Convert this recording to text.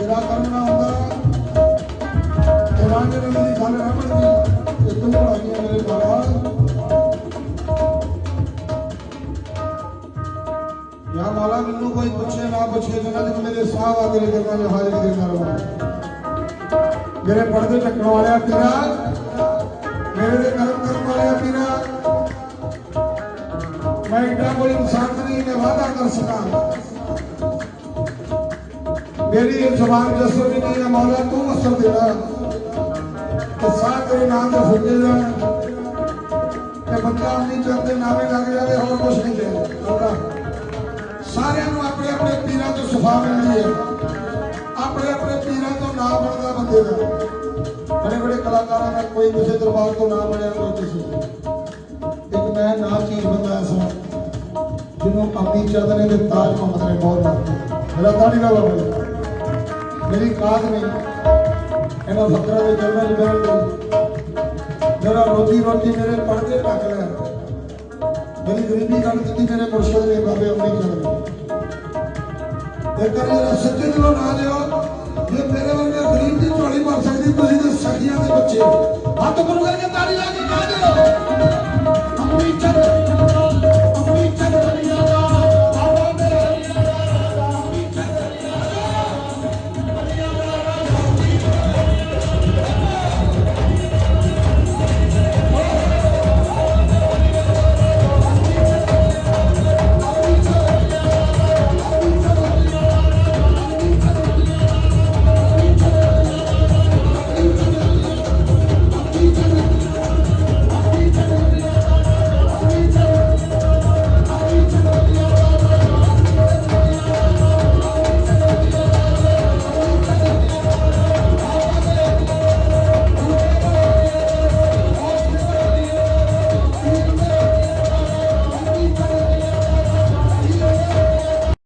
ਤੇਰਾ ਕੰਮ ਨਾ ਹੁੰਦਾ। ਤੇਰਾ ਜੇ ਮੇਰੀ ਗੱਲ ਨਾ ਬਣਦੀ ਤੇ ਤੂੰ ਬਣਾਈਆਂ ਮੇਰੇ ਬਾਬਾ ਯਾ ਮੌਲਾ, ਮੈਨੂੰ ਕੋਈ ਪੁੱਛੇ ਨਾ ਪੁੱਛੇ, ਜਨਾਂ ਮੇਰੇ ਸਾਹ ਆ ਤੇਰੇ ਦਰਬਾਰ ਵਿੱਚ ਹਾਜ਼ਰੀ ਦੇ ਰਹਾ ਮੇਰੇ ਪਰਦੇ ਚੱਕਣ ਵਾਲਿਆ ਪੀਰਾ ਮੇਰੇ ਦੇ ਕਰਮ ਕਰਨ ਵਾਲਿਆ ਪੀਰਾ ਮੈਂ ਇੰਨਾ ਕੋਈ ਇਨਸਾਨ ਨਹੀਂ, ਮੈਂ ਵਾਅਦਾ ਕਰ ਸਕਾਂ। ਮੇਰੀ ਇਹ ਜ਼ਬਾਨ ਜਸਰ ਵੀ ਨਹੀਂ ਹੈ ਮੌਲਾ ਤੂੰ ਮਸਲ ਦੇਣਾ? ਤੇ ਸਾਹ ਤੇਰੇ ਨਾਮ ਦੇ ਫੁੱਟੇ ਜਾਣ ਤੇ ਬੰਦਾ ਨਹੀਂ ਚਾਹਤੇ ਨਾਵੇਂ ਲੱਗ ਜਾਵੇ, ਹੋਰ ਕੁਝ ਨਹੀਂ ਦੇ ਮੌਲਾ ਸਾਰਿਆਂ ਨੂੰ ਆਪਣੇ ਆਪਣੇ ਪੀਰਾਂ ਤੋਂ ਸਫਾ ਮਿਲਦੀ ਹੈ। ਆਪਣੇ ਆਪਣੇ ਪੀਰਾਂ ਤੋਂ ਨਾ ਬਣਦਾ ਬੰਦੇ ਦਾ। ਬੜੇ ਬੜੇ ਕਲਾਕਾਰਾਂ ਦਾ ਕੋਈ ਕਿਸੇ ਦਰਬਾਰ ਤੋਂ ਨਾ ਬਣਿਆ, ਕੋਈ ਕਿਸੇ ਇੱਕ ਮੈਂ ਨਾ ਚੀਜ਼ ਬੰਦਾ ਐਸਾ, ਜਿਹਨੂੰ ਅਮੀ ਚੰਦ ਨੇ ਤੇ ਤਾਜ ਮੁਹੰਮਦ ਨੇ ਬਹੁਤ ਮਾਰਦੇ। ਮੇਰਾ ਤਾੜੀ ਦਾ ਬਾਬਾ ਮੇਰੀ ਕਾਦ ਨਹੀਂ। ਇਹਨਾਂ ਫਕਰਾਂ ਦੇ ਜਨਮ ਚ ਬਹਿਣ ਮੇਰਾ ਰੋਜੀ ਰੋਟੀ ਮੇਰੇ ਪੜਦੇ ਟੱਕ ਲਿਆ ਮੇਰੀ ਗਰੀਬੀ ਕੱਢ ਦਿੱਤੀ ਮੇਰੇ ਮੁਰਸ਼ਦ ਨੇ, ਬਾਬੇ ਅਮੀ ਚੰਦ ਇਹ ਕਰ ਮੇਰਾ ਸੱਚੇ ਦਿਲੋਂ ਨਾ ਲਿਓ ਜੇ ਮੇਰੇ ਵਰਗੇ ਗਰੀਬ ਦੀ ਝੋਲੀ ਭਰ ਸਕਦੀ, ਤੁਸੀਂ ਤੇ ਸਖੀਆਂ ਦੇ ਬੱਚੇ ਹੱਥ ਗੁਰੂ ਕਰਕੇ ਤਾੜੀ ਲਾ ਕੇ ਕਹਿ ਦਿਓ